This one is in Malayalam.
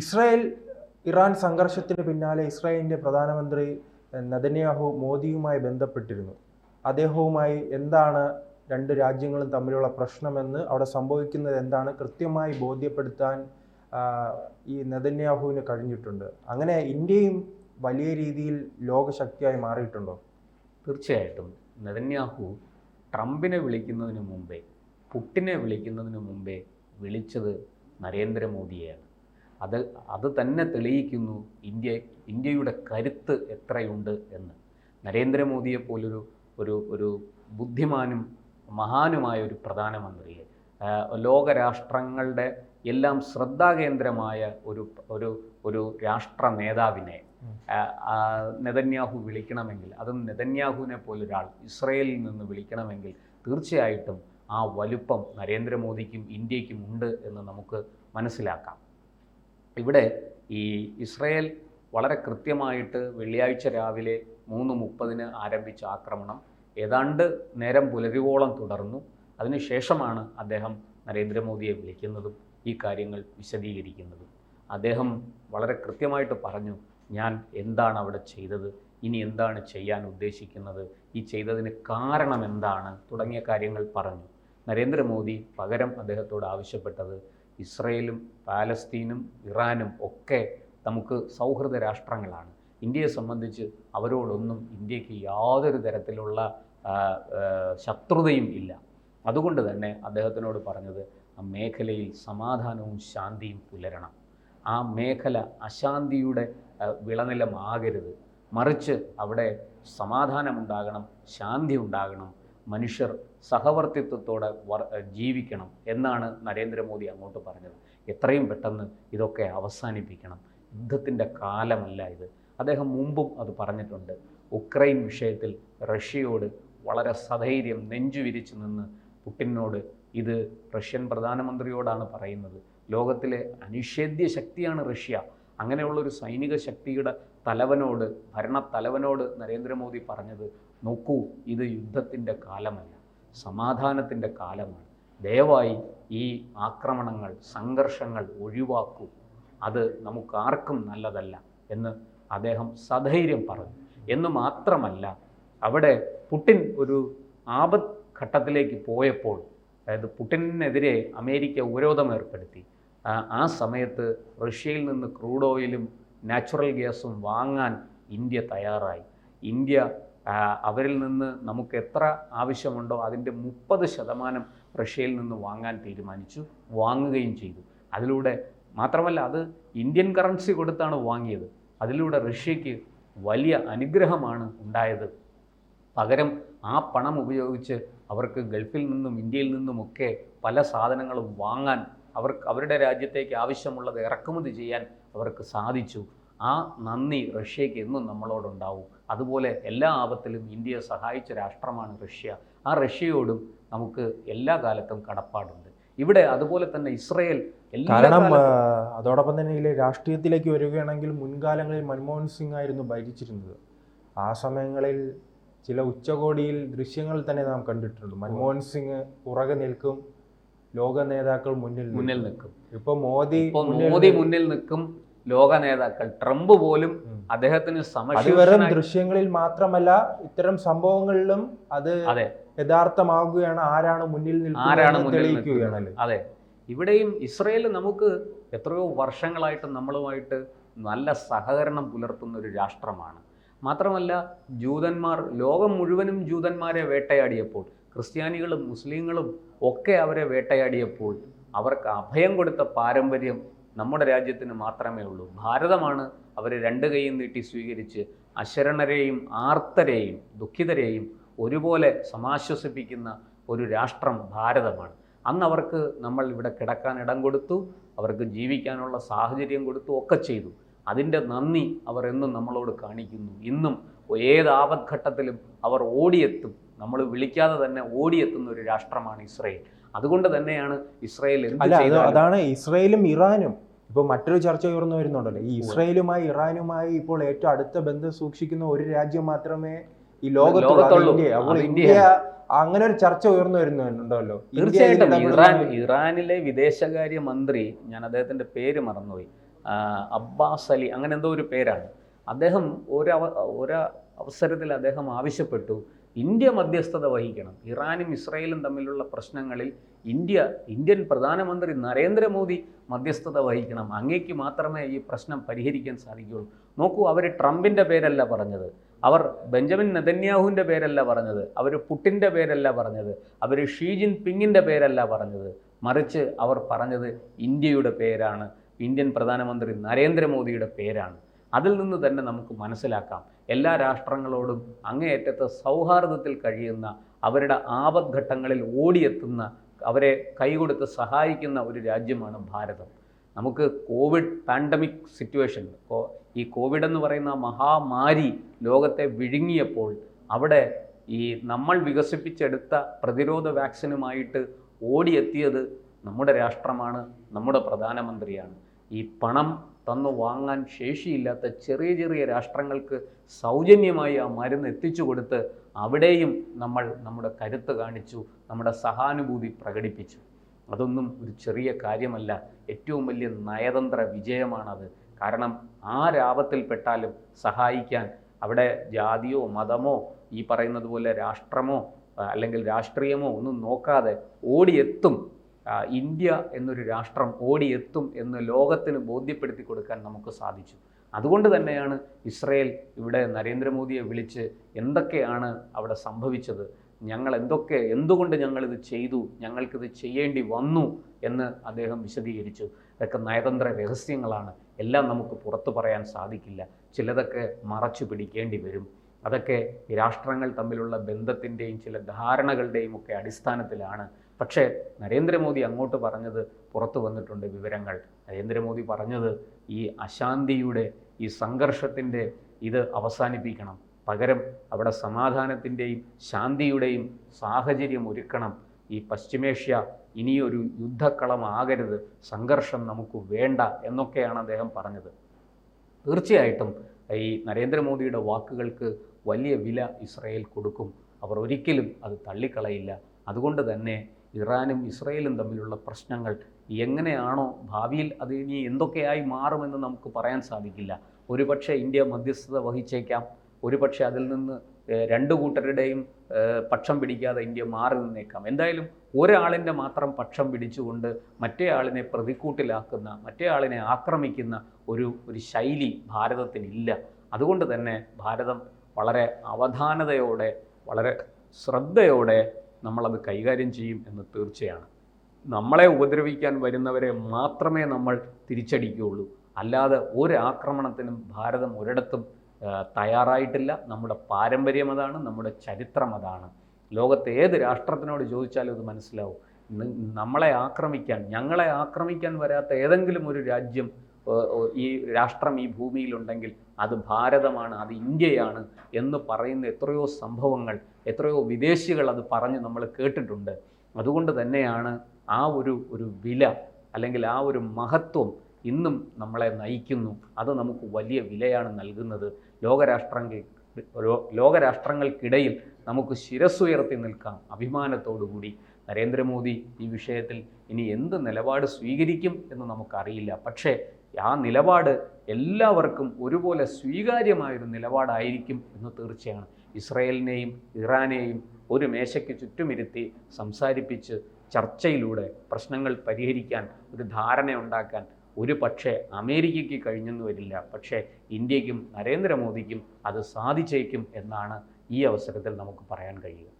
ഇസ്രായേൽ ഇറാൻ സംഘർഷത്തിന് പിന്നാലെ ഇസ്രായേലിന്റെ പ്രധാനമന്ത്രി നദന്യാഹു മോദിയുമായി ബന്ധപ്പെട്ടിരുന്നു. അദ്ദേഹവുമായി എന്താണ് രണ്ട് രാജ്യങ്ങളും തമ്മിലുള്ള പ്രശ്നമെന്ന് അവിടെ സംഭവിക്കുന്നത് എന്താണ് കൃത്യമായി ബോധ്യപ്പെടുത്താൻ ഈ നെതന്യാഹുവിന് കഴിഞ്ഞിട്ടുണ്ട്. അങ്ങനെ ഇന്ത്യയും വലിയ രീതിയിൽ ലോകശക്തിയായി മാറിയിട്ടുണ്ടോ? തീർച്ചയായിട്ടും. നെതന്യാഹു ട്രംപിനെ വിളിക്കുന്നതിന് മുമ്പേ പുട്ടിനെ വിളിക്കുന്നതിന് മുമ്പേ വിളിച്ചത് നരേന്ദ്രമോദിയെയാണ്. അത് അത് തന്നെ തെളിയിക്കുന്നു ഇന്ത്യ ഇന്ത്യയുടെ കരുത്ത് എത്രയുണ്ട് എന്ന്. നരേന്ദ്രമോദിയെ പോലൊരു ഒരു ഒരു ബുദ്ധിമാനും മഹാനുമായ ഒരു പ്രധാനമന്ത്രിയെ ലോകരാഷ്ട്രങ്ങളുടെ എല്ലാം ശ്രദ്ധാകേന്ദ്രമായ ഒരു ഒരു ഒരു രാഷ്ട്ര നേതാവിനെ നെതന്യാഹു വിളിക്കണമെങ്കിൽ അതും നെതന്യാഹുവിനെ പോലൊരാൾ ഇസ്രയേലിൽ നിന്ന് വിളിക്കണമെങ്കിൽ തീർച്ചയായിട്ടും ആ വലുപ്പം നരേന്ദ്രമോദിക്കും ഇന്ത്യക്കും ഉണ്ട് എന്ന് നമുക്ക് മനസ്സിലാക്കാം. ഇവിടെ ഈ ഇസ്രയേൽ വളരെ കൃത്യമായിട്ട് വെള്ളിയാഴ്ച രാവിലെ മൂന്ന് മുപ്പതിന് ആരംഭിച്ച ആക്രമണം ഏതാണ്ട് നേരം പുലരുവോളം തുടർന്നു. അതിനുശേഷമാണ് അദ്ദേഹം നരേന്ദ്രമോദിയെ വിളിക്കുന്നതും ഈ കാര്യങ്ങൾ വിശദീകരിക്കുന്നതും. അദ്ദേഹം വളരെ കൃത്യമായിട്ട് പറഞ്ഞു ഞാൻ എന്താണ് അവിടെ ചെയ്തത്? ഇനി എന്താണ് ചെയ്യാൻ ഉദ്ദേശിക്കുന്നത്? ഈ ചെയ്തതിന് കാരണം എന്താണ്? തുടങ്ങിയ കാര്യങ്ങൾ പറഞ്ഞു. നരേന്ദ്രമോദി പകരം അദ്ദേഹത്തോട് ആവശ്യപ്പെട്ടത് ഇസ്രയേലും പാലസ്തീനും ഇറാനും ഒക്കെ നമുക്ക് സൗഹൃദ രാഷ്ട്രങ്ങളാണ്. ഇന്ത്യയെ സംബന്ധിച്ച് അവരോടൊന്നും ഇന്ത്യയ്ക്ക് യാതൊരു തരത്തിലുള്ള ശത്രുതയും ഇല്ല. അതുകൊണ്ട് തന്നെ അദ്ദേഹത്തിനോട് പറഞ്ഞത് ആ മേഖലയിൽ സമാധാനവും ശാന്തിയും പുലരണം. ആ മേഖല അശാന്തിയുടെ വിളനിലമാകരുത്. മറിച്ച് അവിടെ സമാധാനമുണ്ടാകണം ശാന്തി ഉണ്ടാകണം മനുഷ്യർ സഹവർത്തിത്വത്തോടെ വർ ജീവിക്കണം എന്നാണ് നരേന്ദ്രമോദി അങ്ങോട്ട് പറഞ്ഞത്. എത്രയും പെട്ടെന്ന് ഇതൊക്കെ അവസാനിപ്പിക്കണം. യുദ്ധത്തിന്റെ കാലമല്ല ഇത്. അദ്ദേഹം മുമ്പും അത് പറഞ്ഞിട്ടുണ്ട്. ഉക്രൈൻ വിഷയത്തിൽ റഷ്യയോട് വളരെ സധൈര്യം നെഞ്ചുവിരിച്ച് നിന്ന് പുട്ടിനോട് ഇത് റഷ്യൻ പ്രധാനമന്ത്രിയോടാണ് പറയുന്നത്. ലോകത്തിലെ അനിഷേധ്യ ശക്തിയാണ് റഷ്യ. അങ്ങനെയുള്ളൊരു സൈനിക ശക്തിയുടെ തലവനോട് ഭരണത്തലവനോട് നരേന്ദ്രമോദി പറഞ്ഞത് നോക്കൂ ഇത് യുദ്ധത്തിന്റെ കാലമല്ല. സമാധാനത്തിന്റെ കാലമാണ്. ദയവായി ഈ ആക്രമണങ്ങൾ സംഘർഷങ്ങൾ ഒഴിവാക്കൂ. അത് നമുക്കാർക്കും നല്ലതല്ല എന്ന് അദ്ദേഹം സധൈര്യം പറഞ്ഞു. എന്ന് മാത്രമല്ല അവിടെ പുട്ടിൻ ഒരു ആപത് ഘട്ടത്തിലേക്ക് പോയപ്പോൾ അതായത് പുടിനെതിരെ അമേരിക്ക ഉപരോധം ഏർപ്പെടുത്തി. ആ, സമയത്ത് റഷ്യയിൽ നിന്ന് ക്രൂഡ് ഓയിലും നാച്ചുറൽ ഗ്യാസും വാങ്ങാൻ ഇന്ത്യ തയ്യാറായി. ഇന്ത്യ അവരിൽ നിന്ന് നമുക്ക് എത്ര ആവശ്യമുണ്ടോ അതിന്റെ മുപ്പത് ശതമാനം റഷ്യയിൽ നിന്ന് വാങ്ങാൻ തീരുമാനിച്ചു വാങ്ങുകയും ചെയ്തു. അതിലൂടെ മാത്രമല്ല അത് ഇന്ത്യൻ കറൻസി കൊടുത്താണ് വാങ്ങിയത്. അതിലൂടെ റഷ്യയ്ക്ക് വലിയ അനുഗ്രഹമാണ് ഉണ്ടായത്. പകരം ആ പണം ഉപയോഗിച്ച് അവർക്ക് ഗൾഫിൽ നിന്നും ഇന്ത്യയിൽ നിന്നുമൊക്കെ പല സാധനങ്ങളും വാങ്ങാൻ അവർക്ക് അവരുടെ രാജ്യത്തേക്ക് ആവശ്യമുള്ളത് ഇറക്കുമതി ചെയ്യാൻ അവർക്ക് സാധിച്ചു. ആ നന്ദി റഷ്യയ്ക്ക് എന്നും നമ്മളോടുണ്ടാവും. അതുപോലെ എല്ലാ ആപത്തിലും ഇന്ത്യയെ സഹായിച്ച രാഷ്ട്രമാണ് റഷ്യ. ആ റഷ്യയോടും നമുക്ക് എല്ലാ കാലത്തും കടപ്പാടുണ്ട്. ഇവിടെ അതുപോലെ തന്നെ ഇസ്രയേൽ കാരണം അതോടൊപ്പം തന്നെ ഇതിലെ രാഷ്ട്രീയത്തിലേക്ക് വരികയാണെങ്കിൽ മുൻകാലങ്ങളിൽ മൻമോഹൻ സിംഗ് ആയിരുന്നു ഭരിച്ചിരുന്നത്. ആ സമയങ്ങളിൽ ചില ഉച്ചകോടിയിൽ ദൃശ്യങ്ങൾ തന്നെ നാം കണ്ടിട്ടുണ്ട്. മൻമോഹൻ സിംഗ് പുറകെ നിൽക്കും ലോക നേതാക്കൾ മുന്നിൽ മുന്നിൽ നിൽക്കും. ഇപ്പൊ മോദി മോദി മുന്നിൽ നിൽക്കും ലോക നേതാക്കൾ. ട്രംപ് പോലും. അദ്ദേഹത്തിന് അത് ദൃശ്യങ്ങളിൽ മാത്രമല്ല ഇത്തരം സംഭവങ്ങളിലും അത് അതെ. യഥാർത്ഥമാകുകയാണ് ആരാണ് മുന്നിൽ ആരാണ് തെളിയിക്കുകയാണല്ലേ അതെ. ഇവിടെയും ഇസ്രയേൽ നമുക്ക് എത്രയോ വർഷങ്ങളായിട്ട് നമ്മളുമായിട്ട് നല്ല സഹകരണം പുലർത്തുന്ന ഒരു രാഷ്ട്രമാണ്. മാത്രമല്ല ജൂതന്മാർ ലോകം മുഴുവനും ജൂതന്മാരെ വേട്ടയാടിയപ്പോൾ ക്രിസ്ത്യാനികളും മുസ്ലിങ്ങളും ഒക്കെ അവരെ വേട്ടയാടിയപ്പോൾ അവർക്ക് അഭയം കൊടുത്ത പാരമ്പര്യം നമ്മുടെ രാജ്യത്തിന് മാത്രമേ ഉള്ളൂ. ഭാരതമാണ് അവർ രണ്ട് കൈയും നീട്ടി സ്വീകരിച്ച് അശരണരെയും ആർത്തരെയും ദുഃഖിതരെയും ഒരുപോലെ സമാശ്വസിപ്പിക്കുന്ന ഒരു രാഷ്ട്രം ഭാരതമാണ്. അന്ന് അവർക്ക് നമ്മൾ ഇവിടെ കിടക്കാൻ ഇടം കൊടുത്തു അവർക്ക് ജീവിക്കാനുള്ള സാഹചര്യം കൊടുത്തു ഒക്കെ ചെയ്തു. അതിന്റെ നന്ദി അവർ എന്നും നമ്മളോട് കാണിക്കുന്നു. ഇന്നും ഏത് ആപത്ഘട്ടത്തിലും അവർ ഓടിയെത്തും. നമ്മൾ വിളിക്കാതെ തന്നെ ഓടിയെത്തുന്ന ഒരു രാഷ്ട്രമാണ് ഇസ്രയേൽ. അതുകൊണ്ട് തന്നെയാണ് ഇസ്രയേൽ അതാണ് ഇസ്രയേലും ഇറാനും. ഇപ്പൊ മറ്റൊരു ചർച്ച ഉയർന്നു വരുന്നുണ്ടല്ലോ. ഈ ഇസ്രയേലുമായി ഇറാനുമായി ഇപ്പോൾ ഏറ്റവും അടുത്ത ബന്ധം സൂക്ഷിക്കുന്ന ഒരു രാജ്യം മാത്രമേ ഈ ലോകത്തുള്ളൂ. ഇന്ത്യ. അപ്പോൾ ഇന്ത്യ അങ്ങനെ ഒരു ചർച്ച ഉയർന്നു വരുന്നുണ്ടല്ലോ. തീർച്ചയായിട്ടും. ഇറാൻ ഇറാനിലെ വിദേശകാര്യ മന്ത്രി ഞാൻ അദ്ദേഹത്തിന്റെ പേര് മറന്നുപോയി അബ്ബാസ് അലി അങ്ങനെ എന്തോ ഒരു പേരാണ്. അദ്ദേഹം ഒരു ഒരു അവസരത്തിൽ അദ്ദേഹം ആവശ്യപ്പെട്ടു. ഇന്ത്യ മധ്യസ്ഥത വഹിക്കണം. ഇറാനും ഇസ്രയേലും തമ്മിലുള്ള പ്രശ്നങ്ങളിൽ ഇന്ത്യ ഇന്ത്യൻ പ്രധാനമന്ത്രി നരേന്ദ്രമോദി മധ്യസ്ഥത വഹിക്കണം. അങ്ങേക്ക് മാത്രമേ ഈ പ്രശ്നം പരിഹരിക്കാൻ സാധിക്കുകയുള്ളൂ. നോക്കൂ അവർ ട്രംപിന്റെ പേരല്ല പറഞ്ഞത്. അവർ ബെഞ്ചമിൻ നെതന്യാഹുവിന്റെ പേരല്ല പറഞ്ഞത്. അവർ പുട്ടിന്റെ പേരല്ല പറഞ്ഞത്. അവർ ഷീ ജിൻ പിങ്ങിന്റെ പേരല്ല പറഞ്ഞത്. മറിച്ച് അവർ പറഞ്ഞത് ഇന്ത്യയുടെ പേരാണ്. ഇന്ത്യൻ പ്രധാനമന്ത്രി നരേന്ദ്രമോദിയുടെ പേരാണ്. അതിൽ നിന്ന് തന്നെ നമുക്ക് മനസ്സിലാക്കാം. എല്ലാ രാഷ്ട്രങ്ങളോടും അങ്ങേയറ്റത്ത് സൗഹാർദ്ദത്തിൽ കഴിയുന്ന അവരുടെ ആപദ്ഘട്ടങ്ങളിൽ ഓടിയെത്തുന്ന അവരെ കൈകൊടുത്ത് സഹായിക്കുന്ന ഒരു രാജ്യമാണ് ഭാരതം. നമുക്ക് കോവിഡ് പാൻഡമിക് സിറ്റുവേഷൻ ഈ കോവിഡ് എന്ന് പറയുന്ന മഹാമാരി ലോകത്തെ വിഴുങ്ങിയപ്പോൾ അവിടെ ഈ നമ്മൾ വികസിപ്പിച്ചെടുത്ത പ്രതിരോധ വാക്സിനുമായിട്ട് ഓടിയെത്തിയത് നമ്മുടെ രാഷ്ട്രമാണ് നമ്മുടെ പ്രധാനമന്ത്രിയാണ്. ഈ പണം തന്നു വാങ്ങാൻ ശേഷിയില്ലാത്ത ചെറിയ ചെറിയ രാഷ്ട്രങ്ങൾക്ക് സൗജന്യമായി ആ മരുന്ന് എത്തിച്ചു കൊടുത്ത് അവിടെയും നമ്മൾ നമ്മുടെ കരുത്ത് കാണിച്ചു നമ്മുടെ സഹാനുഭൂതി പ്രകടിപ്പിച്ചു. അതൊന്നും ഒരു ചെറിയ കാര്യമല്ല. ഏറ്റവും വലിയ നയതന്ത്ര വിജയമാണത്. കാരണം ആരാപത്തിൽപ്പെട്ടാലും സഹായിക്കാൻ അവിടെ ജാതിയോ മതമോ ഈ പറയുന്നത് പോലെ രാഷ്ട്രമോ അല്ലെങ്കിൽ രാഷ്ട്രീയമോ ഒന്നും നോക്കാതെ ഓടിയെത്തും ഇന്ത്യ എന്നൊരു രാഷ്ട്രം ഓടിയെത്തും എന്ന് ലോകത്തിന് ബോധ്യപ്പെടുത്തി കൊടുക്കാൻ നമുക്ക് സാധിച്ചു. അതുകൊണ്ട് തന്നെയാണ് ഇസ്രയേൽ ഇവിടെ നരേന്ദ്രമോദിയെ വിളിച്ച് എന്തൊക്കെയാണ് അവിടെ സംഭവിച്ചത് ഞങ്ങൾ എന്തൊക്കെ എന്തുകൊണ്ട് ഞങ്ങളിത് ചെയ്തു ഞങ്ങൾക്കിത് ചെയ്യേണ്ടി വന്നു എന്ന് അദ്ദേഹം വിശദീകരിച്ചു. ഇതൊക്കെ നയതന്ത്ര രഹസ്യങ്ങളാണ്. എല്ലാം നമുക്ക് പുറത്തു പറയാൻ സാധിക്കില്ല. ചിലതൊക്കെ മറച്ചു പിടിക്കേണ്ടി വരും. അതൊക്കെ രാഷ്ട്രങ്ങൾ തമ്മിലുള്ള ബന്ധത്തിന്റെയും ചില ധാരണകളുടെയും ഒക്കെ അടിസ്ഥാനത്തിലാണ് പക്ഷേ നരേന്ദ്രമോദി അങ്ങോട്ട് പറഞ്ഞത് പുറത്തു വന്നിട്ടുണ്ട് വിവരങ്ങൾ. നരേന്ദ്രമോദി പറഞ്ഞത് ഈ അശാന്തിയുടെ ഈ സംഘർഷത്തിന്റെ ഇത് അവസാനിപ്പിക്കണം. പകരം അവിടെ സമാധാനത്തിന്റെയും ശാന്തിയുടെയും സാഹചര്യം ഒരുക്കണം. ഈ പശ്ചിമേഷ്യ ഇനിയൊരു യുദ്ധക്കളമാകരുത്. സംഘർഷം നമുക്ക് വേണ്ട എന്നൊക്കെയാണ് അദ്ദേഹം പറഞ്ഞത്. തീർച്ചയായിട്ടും ഈ നരേന്ദ്രമോദിയുടെ വാക്കുകൾക്ക് വലിയ വില ഇസ്രയേൽ കൊടുക്കും. അവർ ഒരിക്കലും അത് തള്ളിക്കളയില്ല. അതുകൊണ്ട് തന്നെ ഇറാനും ഇസ്രയേലും തമ്മിലുള്ള പ്രശ്നങ്ങൾ എങ്ങനെയാണോ ഭാവിയിൽ അത് ഇനി എന്തൊക്കെയായി മാറുമെന്ന് നമുക്ക് പറയാൻ സാധിക്കില്ല. ഒരുപക്ഷെ ഇന്ത്യ മധ്യസ്ഥത വഹിച്ചേക്കാം. ഒരുപക്ഷെ അതിൽ നിന്ന് രണ്ടു കൂട്ടരുടെയും പക്ഷം പിടിക്കാതെ ഇന്ത്യ മാറി നിന്നേക്കാം. എന്തായാലും ഒരാളിന്റെ മാത്രം പക്ഷം പിടിച്ചുകൊണ്ട് മറ്റേ ആളിനെ പ്രതിക്കൂട്ടിലാക്കുന്ന മറ്റേ ആളിനെ ആക്രമിക്കുന്ന ഒരു ഒരു ശൈലി ഭാരതത്തിനില്ല. അതുകൊണ്ട് തന്നെ ഭാരതം വളരെ അവധാനതയോടെ വളരെ ശ്രദ്ധയോടെ നമ്മളത് കൈകാര്യം ചെയ്യും എന്ന് തീർച്ചയാണ്. നമ്മളെ ഉപദ്രവിക്കാൻ വരുന്നവരെ മാത്രമേ നമ്മൾ തിരിച്ചടിക്കുകയുള്ളൂ. അല്ലാതെ ഒരു ആക്രമണത്തിനും ഭാരതം ഒരിടത്തും തയ്യാറായിട്ടില്ല. നമ്മുടെ പാരമ്പര്യം അതാണ് നമ്മുടെ ചരിത്രം അതാണ്. ലോകത്തെ ഏത് രാഷ്ട്രത്തിനോട് ചോദിച്ചാലും ഇത് മനസ്സിലാവും. നമ്മളെ ആക്രമിക്കാൻ ഞങ്ങളെ ആക്രമിക്കാൻ വരാത്ത ഏതെങ്കിലും ഒരു രാജ്യം ഈ രാഷ്ട്രം ഈ ഭൂമിയിലുണ്ടെങ്കിൽ അത് ഭാരതമാണ് അത് ഇന്ത്യയാണ് എന്ന് പറയുന്ന എത്രയോ സംഭവങ്ങൾ എത്രയോ വിദേശികൾ അത് പറഞ്ഞ് നമ്മൾ കേട്ടിട്ടുണ്ട്. അതുകൊണ്ട് തന്നെയാണ് ആ ഒരു ഒരു വില അല്ലെങ്കിൽ ആ ഒരു മഹത്വം ഇന്നും നമ്മളെ നയിക്കുന്നു. അത് നമുക്ക് വലിയ വിലയാണ് നൽകുന്നത്. ലോകരാഷ്ട്രങ്ങൾ ലോകരാഷ്ട്രങ്ങൾക്കിടയിൽ നമുക്ക് ശിരസ്സുയർത്തി നിൽക്കാം അഭിമാനത്തോടുകൂടി നരേന്ദ്രമോദി ഈ വിഷയത്തിൽ ഇനി എന്ത് നിലപാട് സ്വീകരിക്കും എന്ന് നമുക്കറിയില്ല. പക്ഷേ ആ നിലപാട് എല്ലാവർക്കും ഒരുപോലെ സ്വീകാര്യമായൊരു നിലപാടായിരിക്കും എന്ന് തീർച്ചയാണ്. ഇസ്രയേലിനെയും ഇറാനെയും ഒരു മേശയ്ക്ക് ചുറ്റുമിരുത്തി സംസാരിപ്പിച്ച് ചർച്ചയിലൂടെ പ്രശ്നങ്ങൾ പരിഹരിക്കാൻ ഒരു ധാരണയുണ്ടാക്കാൻ ഒരു പക്ഷേ അമേരിക്കയ്ക്ക് കഴിഞ്ഞെന്ന് വരില്ല. പക്ഷേ ഇന്ത്യക്കും നരേന്ദ്രമോദിക്കും അത് സാധിച്ചേക്കും എന്നാണ് ഈ അവസരത്തിൽ നമുക്ക് പറയാൻ കഴിയുക.